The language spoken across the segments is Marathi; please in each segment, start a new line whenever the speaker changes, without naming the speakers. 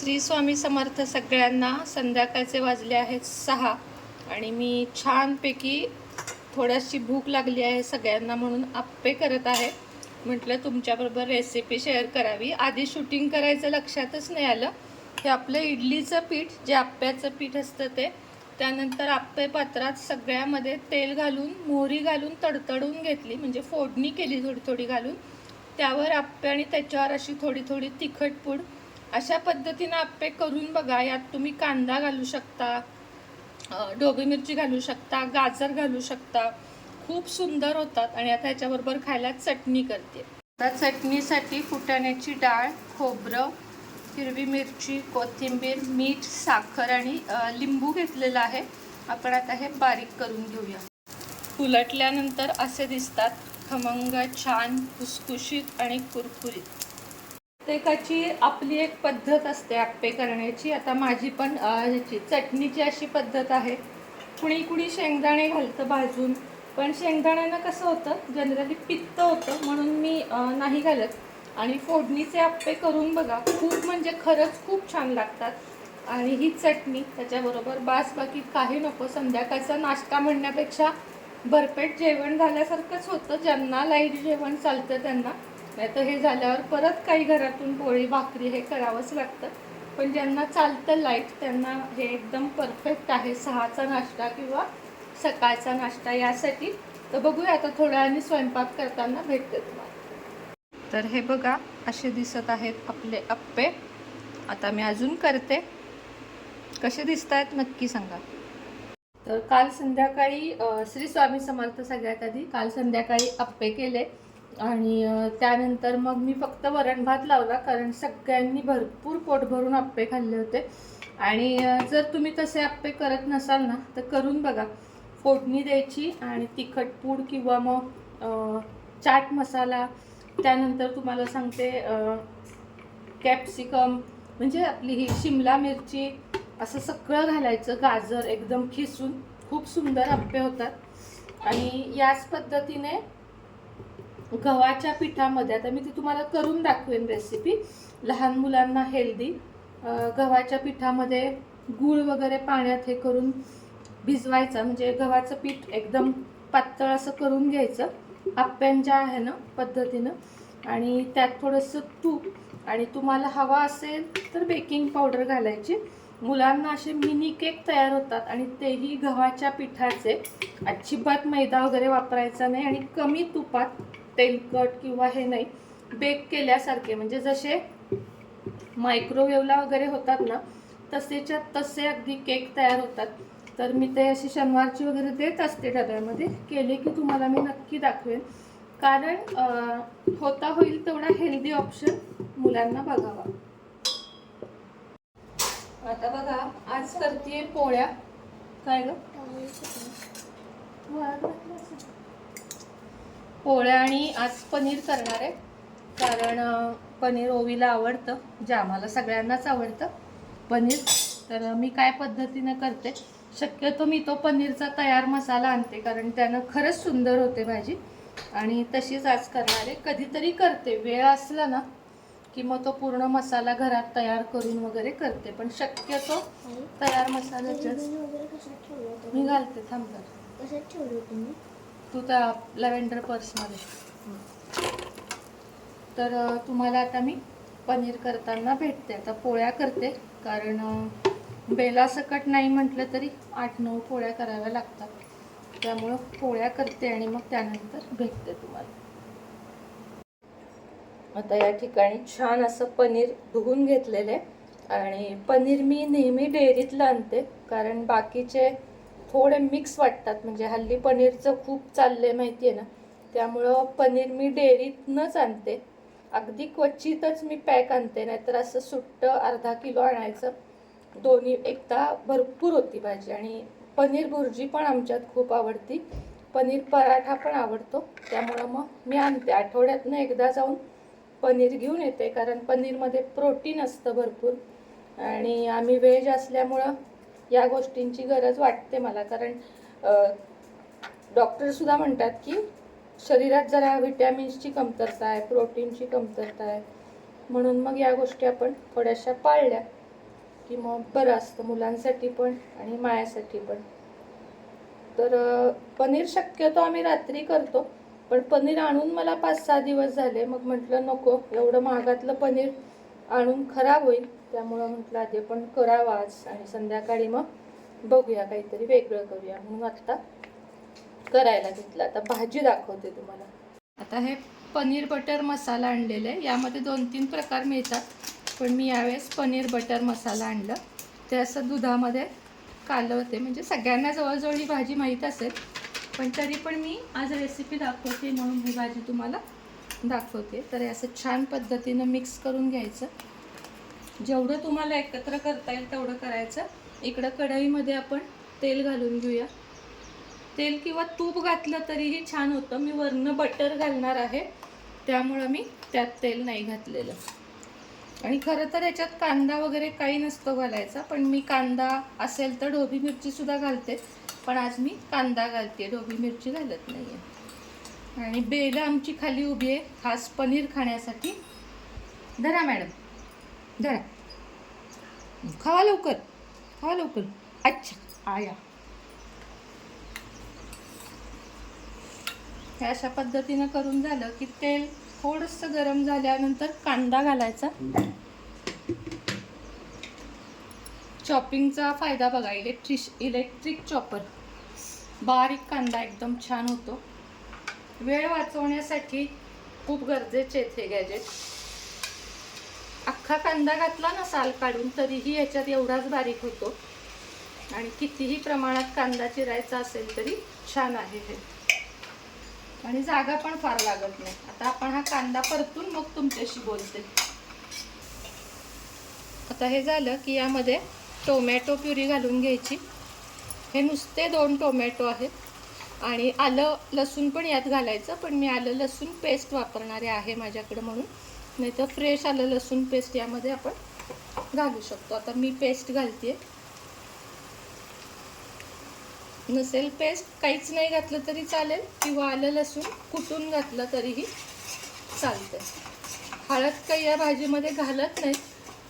श्री स्वामी समर्थ सगळ्यांना संध्याकाळचे वाजले आहेत सहा. आणि मी छानपैकी थोडीशी भूक लागली आहे सगळ्यांना म्हणून आप्पे करत आहे. म्हटलं तुमच्याबरोबर रेसिपी शेअर करावी. आधी शूटिंग करायचं लक्षातच नाही आलं. हे आपलं इडलीचं पीठ जे आप्प्याचं पीठ असतं ते त्यानंतर आप्पे पात्रात सगळ्यामध्ये तेल घालून मोहरी घालून तडतडून घेतली. म्हणजे फोडणी केली थोडी थोडी घालून. त्यावर आप्पे आणि त्याच्यावर अशी थोडी थोडी तिखट पूड अशा पद्धतीनं आप्पे करून बघा यात तुम्ही कांदा घालू शकता ढोबी मिरची घालू शकता गाजर घालू शकता. खूप सुंदर होतात आणि आता याच्याबरोबर खायला चटणी करते. आता चटणीसाठी फुटाण्याची डाळ खोबरं हिरवी मिरची कोथिंबीर मीठ साखर आणि लिंबू घेतलेलं आहे. आपण आता हे बारीक करून घेऊया. उलटल्यानंतर असे दिसतात खमंग छान खुसखुशीत आणि कुरकुरीत. प्रत्येकाची आपली एक पद्धत असते आप्पे करण्याची. आता माझी पण ह्याची चटणीची अशी पद्धत आहे. कुणी कुणी शेंगदाणे घालतं भाजून. पण शेंगदाण्यानं कसं होतं जनरली पित्त होतं म्हणून मी नाही घालत. आणि फोडणीचे आप्पे करून बघा खूप म्हणजे खरंच खूप छान लागतात. आणि ही चटणी त्याच्याबरोबर बास बाकी काही नको संध्याकाळचा नाश्ता म्हणण्यापेक्षा भरपेट जेवण झाल्यासारखंच होतं. ज्यांना लाइट जेवण चालतं त्यांना. नाही तर हे झाल्यावर परत काही घरातून पोळी भाकरी हे करावंच लागतं. पण ज्यांना चालतं लाइट त्यांना हे एकदम परफेक्ट आहे. सहाचा नाश्ता किंवा सकाळचा नाश्ता यासाठी. तर बघूया आता थोड्या आणि स्वयंपाक करताना भेटते तुम्हाला. तर हे बघा असे दिसत आहेत आपले अप्पे आता मी अजून करते. कसे दिसत आहेत नक्की सांगा. तर काल संध्याकाळी श्री स्वामी समर्थ सगळ्यात आधी काल संध्याकाळी अप्पे केले. आणि त्यानंतर मग मी फक्त वरण भात लावला कारण सगळ्यांनी भरपूर पोट भरून आप्पे खाल्ले होते. आणि जर तुम्ही तसे आप्पे करत नसाल ना तर करून बघा. फोडणी द्यायची आणि तिखट पूड किंवा मग चाट मसाला. त्यानंतर तुम्हाला सांगते कॅप्सिकम म्हणजे आपली ही शिमला मिरची असं सगळं घालायचं गाजर एकदम खिसून. खूप सुंदर आप्पे होतात. आणि याच पद्धतीने गव्हाच्या पिठामध्ये आता मी ती तुम्हाला करून दाखवेन रेसिपी लहान मुलांना हेल्दी गव्हाच्या पिठामध्ये गूळ वगैरे पाण्यात हे करून भिजवायचं. म्हणजे गव्हाचं पीठ एकदम पातळ असं करून घ्यायचं. आप्यांच्या आहे ना पद्धतीनं. आणि त्यात थोडंसं तूप. आणि तुम्हाला हवा असेल तर बेकिंग पावडर घालायची. मुलांना असे मिनी केक तयार होतात आणि तेही गव्हाच्या पिठाचे. अजिबात मैदा वगैरे वापरायचा नाही आणि कमी तुपात तेलकट किंवा हे नाही बेक केल्यासारखे. म्हणजे जसे मायक्रोवेवला वगैरे होतात ना तसेच्या तसे अगदी केक तयार होतात. तर मी ते अशी शनिवारची वगैरे देत असते डब्यामध्ये. केले की तुम्हाला मी नक्की दाखवेन. कारण होता होईल तेवढा हेल्दी ऑप्शन मुलांना बघावा. आता बघा आज करते पोळ्या. काय ग? पोळ्या आणि आज पनीर करणार आहे. कारण पनीर ओवीला आवडतं जे आम्हाला सगळ्यांनाच आवडतं पनीर. तर मी काय पद्धतीनं करते शक्यतो मी तो पनीरचा तयार मसाला आणते कारण त्यानं खरंच सुंदर होते भाजी. आणि तशीच आज करणार आहे. कधीतरी करते. वेळ असला ना की मग तो पूर्ण मसाला घरात तयार करून वगैरे करते. पण शक्यतो तयार मसाल्याच्याच मी घालते थांब तू त्या लॅव्हेंडर पर्समध्ये तर तुम्हाला आता मी पनीर करताना भेटते. आता पोळ्या करते. कारण बेलासकट नाही म्हटलं तरी आठ नऊ पोळ्या कराव्या लागतात. त्यामुळं पोळ्या करते आणि मग त्यानंतर भेटते तुम्हाला. आता या ठिकाणी छान असं पनीर धुवून घेतलेलं आहे. आणि पनीर मी नेहमी डेअरीतलं आणते. कारण बाकीचे थोडे मिक्स वाटतात. म्हणजे हल्ली पनीरचं खूप चाललं आहे माहिती आहे ना? त्यामुळं पनीर मी डेअरीतनंच आणते. अगदी क्वचितच मी पॅक आणते नाहीतर असं सुट्टं अर्धा किलो आणायचं. दोन्ही एकदा भरपूर होती भाजी आणि पनीर भुर्जी पण आमच्यात खूप आवडती. पनीर पराठा पण आवडतो. त्यामुळं मग मी आणते. आठवड्यातनं एकदा जाऊन पनीर घेऊन येते कारण पनीरमध्ये प्रोटीन असतं भरपूर. आणि आम्ही व्हेज असल्यामुळं या गोष्टींची गरज वाटते मला. कारण डॉक्टरसुद्धा म्हणतात की शरीरात जरा व्हिटॅमिन्सची कमतरता आहे प्रोटीनची कमतरता आहे. म्हणून मग या गोष्टी आपण थोड्याशा पाळल्या. की मग बरं असतं मुलांसाठी पण आणि मायासाठी पण. तर पनीर शक्यतो आम्ही रात्री करतो. पण पनीर आणून मला पाच सहा दिवस झाले. मग म्हटलं नको एवढं महागातलं पनीर आणून खराब होईल त्यामुळं म्हटलं आधी आपण करावं आज आणि संध्याकाळी मग बघूया काहीतरी वेगळं करूया. म्हणून आत्ता करायला घेतलं. आता भाजी दाखवते तुम्हाला. आता हे पनीर बटर मसाला आणलेला आहे. यामध्ये दोन तीन प्रकार मिळतात पण मी यावेळेस पनीर बटर मसाला आणलं. ते असं दुधामध्ये कालवते म्हणजे सगळ्यांना जवळजवळ ही भाजी माहीत असेल पण तरी पण मी आज रेसिपी दाखवते म्हणून ही भाजी तुम्हाला दाखवते. तर असं छान पद्धतीनं मिक्स करून घ्यायचं. जेवढं तुम्हाला एकत्र करता येईल तेवढं करायचं. इकडं कढईमध्ये आपण तेल घालून घेऊया. तेल किंवा तूप घातलं तरीही छान होतं. मी वरनं बटर घालणार आहे. त्यामुळं मी त्यात तेल नाही घातलेलं. आणि खरं तर याच्यात कांदा वगैरे काही नसतो घालायचा. पण मी कांदा असेल तर ढोबी मिरची सुद्धा घालते. पण आज मी कांदा घालते. ढोबी मिरची घालत नाही आहे आणि बेला आमची खाली उभी आहे. खास पनीर खाण्यासाठी. धरा मॅडम. धरा. खावा लवकर. खावा लवकर. अच्छा. आया. अशा पद्धतीनं करून झालं की तेल थोडंसं गरम झाल्यानंतर कांदा घालायचा. चॉपिंगचा फायदा बघा. इलेक्ट्रिश इलेक्ट्रिक चॉपर. बारीक कांदा एकदम छान होतो. वेळ वाचवण्यासाठी खूप गरजेचे आहेत हे गॅजेट अख्खा कांदा घातला ना साल काढून तरीही याच्यात एवढाच बारीक होतो. आणि कितीही प्रमाणात कांदा चिरायचा असेल तरी छान आहे हे. आणि जागा पण फार लागत नाही. आता आपण हा कांदा परतून मग तुमच्याशी बोलते. आता हे झालं की यामध्ये टोमॅटो प्युरी घालून घ्यायची. हे नुसते दोन टोमॅटो आहेत. आणि आलं लसूण पण यात घालायचं पण मी आलं लसूण पेस्ट वापरणारे आहे माझ्याकडं म्हणून. नाही तर फ्रेश आलं लसूण पेस्ट यामध्ये आपण घालू शकतो. आता मी पेस्ट घालते नसेल पेस्ट काहीच नाही घातलं तरी चालेल किंवा आलं लसूण कुटून घातलं तरीही चालतं हळद काही या भाजीमध्ये घालत नाही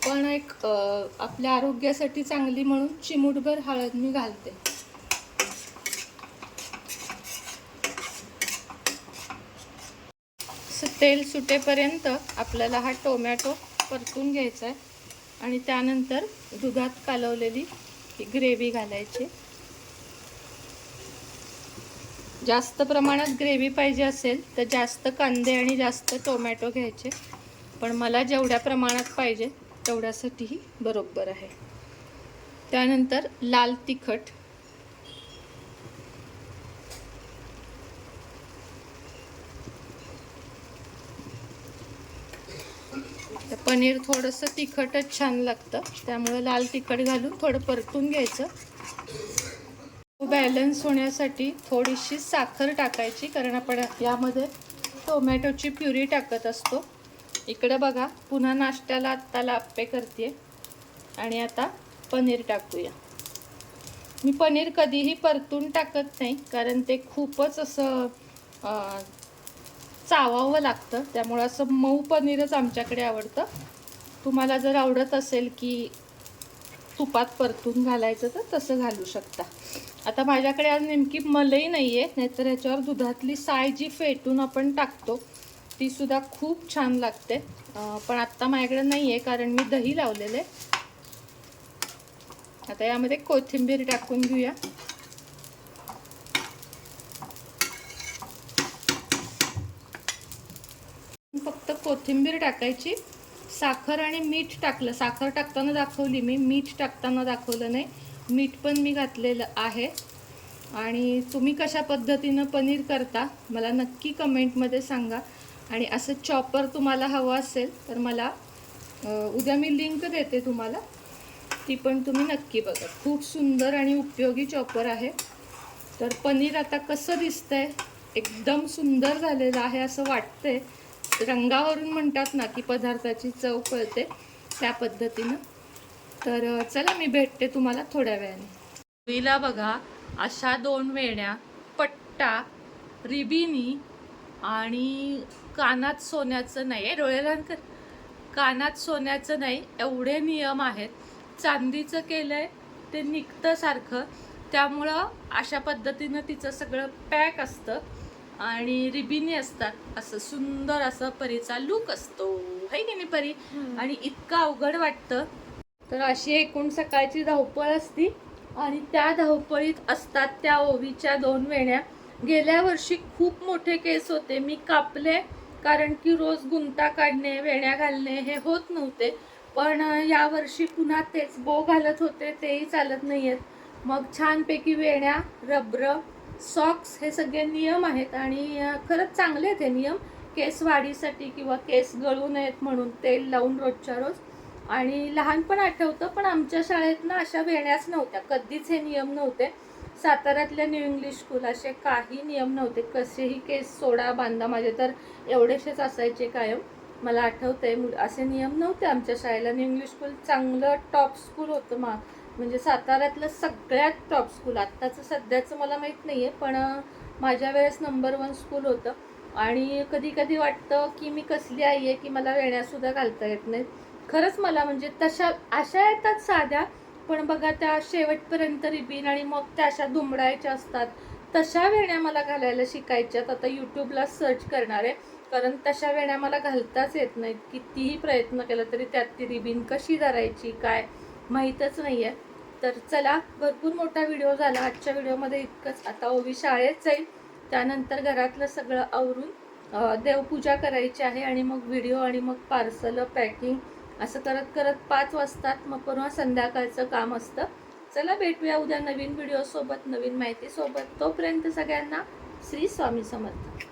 पण एक आपल्या आरोग्यासाठी चांगली म्हणून चिमूटभर हळद मी घालते. तेल सुटेपर्यंत आपल्याला हा टोमॅटो परतून घ्यायचा आहे. आणि त्यानंतर दुधात कालवलेली ही ग्रेव्ही घालायची. जास्त प्रमाणात ग्रेव्ही पाहिजे असेल तर जास्त कांदे आणि जास्त टोमॅटो घ्यायचे. पण मला जेवढ्या प्रमाणात पाहिजे तेवढ्यासाठीही बरोबर आहे. त्यानंतर लाल तिखट तर पनीर थोडंसं तिखटच छान लागतं. त्यामुळे लाल तिखट घालून थोडं परतून घ्यायचं. बॅलन्स होण्यासाठी थोडीशी साखर टाकायची कारण आपण यामध्ये टोमॅटोची प्युरी टाकत असतो. इकडे बघा पुन्हा नाश्त्याला आत्ताला आप्पे करते आणि आता पनीर टाकूया. मी पनीर कधीही परतून टाकत नाही कारण ते खूपच असं चावावं लागतं. त्यामुळं असं मऊ पनीरच आमच्याकडे आवडतं. तुम्हाला जर आवडत असेल की तुपात परतून घालायचं तर तसं घालू शकता. आता माझ्याकडे आज नेमकी मलई नाही आहे नाहीतर ह्याच्यावर दुधातली साय जी फेटून आपण टाकतो ती सुद्धा खूप छान लागते. पण आत्ता माझ्याकडे नाही आहे कारण मी दही लावलेलं आहे. आता यामध्ये कोथिंबीर टाकून घेऊया फक्त कोथिंबीर टाकायची. साखर आणि मीठ टाकलं. साखर टाकताना दाखवली मी. मीठ टाकताना दाखवलं नाही. मीठ पण मी घातलेलं आहे. आणि तुम्ही कशा पद्धतीनं पनीर करता मला नक्की कमेंटमध्ये सांगा. आणि असं चॉपर तुम्हाला हवं असेल तर मला उद्या मी लिंक देते तुम्हाला. ती पण तुम्ही नक्की बघा. खूप सुंदर आणि उपयोगी चॉपर आहे. तर पनीर आता कसं दिसतंय? एकदम सुंदर झालेलं आहे असं वाटतंय. रंगावरून म्हणतात ना की पदार्थाची चव कळते त्या पद्धतीनं. तर चला मी भेटते तुम्हाला थोड्या वेळाने. विला बघा अशा दोन वेण्या पट्टा रिबिनी आणि कानात सोन्याचं नाही. आहे डोळ्याला कानात सोन्याचं नाही एवढे नियम आहेत. चांदीचं केलं आहे ते निघतं सारखं. त्यामुळं अशा पद्धतीनं तिचं सगळं पॅक असतं. आणि रिबिनी असतात. असं सुंदर असं परीचा लुक असतो. है की नाही परी? आणि इतकं अवघड वाटतं. तर अशी एकूण सकाळची धावपळ असती. आणि त्या धावपळीत असतात त्या ओवीच्या दोन वेण्या. गेल्या वर्षी खूप मोठे केस होते. मी कापले. कारण की रोज गुंता काढणे वेण्या घालणे हे होत नव्हते. पण अं, यावर्षी पुन्हा तेच बो घालत होते. तेही चालत नाहीयेत. मग छानपैकी वेण्या रबर सॉक्स हे सगळे नियम आहेत आणि खरंच चांगले आहेत हे नियम. केस वाढीसाठी किंवा केस गळू नयेत म्हणून तेल लावून रोजच्या रोज. आणि लहानपण आठवतं पण आमच्या शाळेत ना अशा वेण्याच नव्हत्या. कधीच हे नियम नव्हते. साताऱ्यातल्या न्यू इंग्लिश स्कूल असे काही नियम नव्हते. कसेही केस सोडा बांधा माझे तर एवढेसेच असायचे कायम. मला आठवतंय मु- असे नियम नव्हते आमच्या शाळेला. न्यू इंग्लिश स्कूल चांगलं टॉप स्कूल होतं मा म्हणजे साताऱ्यातलं सगळ्यात टॉप स्कूल आत्ताचं सध्याचं मला माहीत नाही आहे पण माझ्या वेळेस नंबर वन स्कूल होतं. आणि कधी कधी वाटतं की मी कसली आई आहे की मला वेण्यासुद्धा घालता येत नाहीत खरंच मला म्हणजे तशा अशा येतात साध्या पण बघा त्या शेवटपर्यंत रिबीन आणि मग त्या अशा दुमडायच्या असतात. तशा वेण्या मला घालायला शिकायच्यात. आता यूट्यूबला सर्च करणार आहे कारण तशा वेण्या मला घालताच येत नाहीत. कितीही प्रयत्न केला तरी त्यात ती रिबीन कशी धरायची काय? माहीतच नाही आहे तर चला भरपूर मोठा व्हिडिओ झाला. आजच्या व्हिडिओमध्ये इतकंच. आता ओवी शाळेत जाईल. त्यानंतर घरातलं सगळं आवरून देवपूजा करायची आहे आणि मग व्हिडिओ आणि मग पार्सल पॅकिंग असं करत करत पाच वाजतात. मग पुन्हा संध्याकाळचं काम असतं. चला भेटूया उद्या नवीन व्हिडिओसोबत नवीन माहिती सोबत. तोपर्यंत सगळ्यांना श्री स्वामी समर्थ.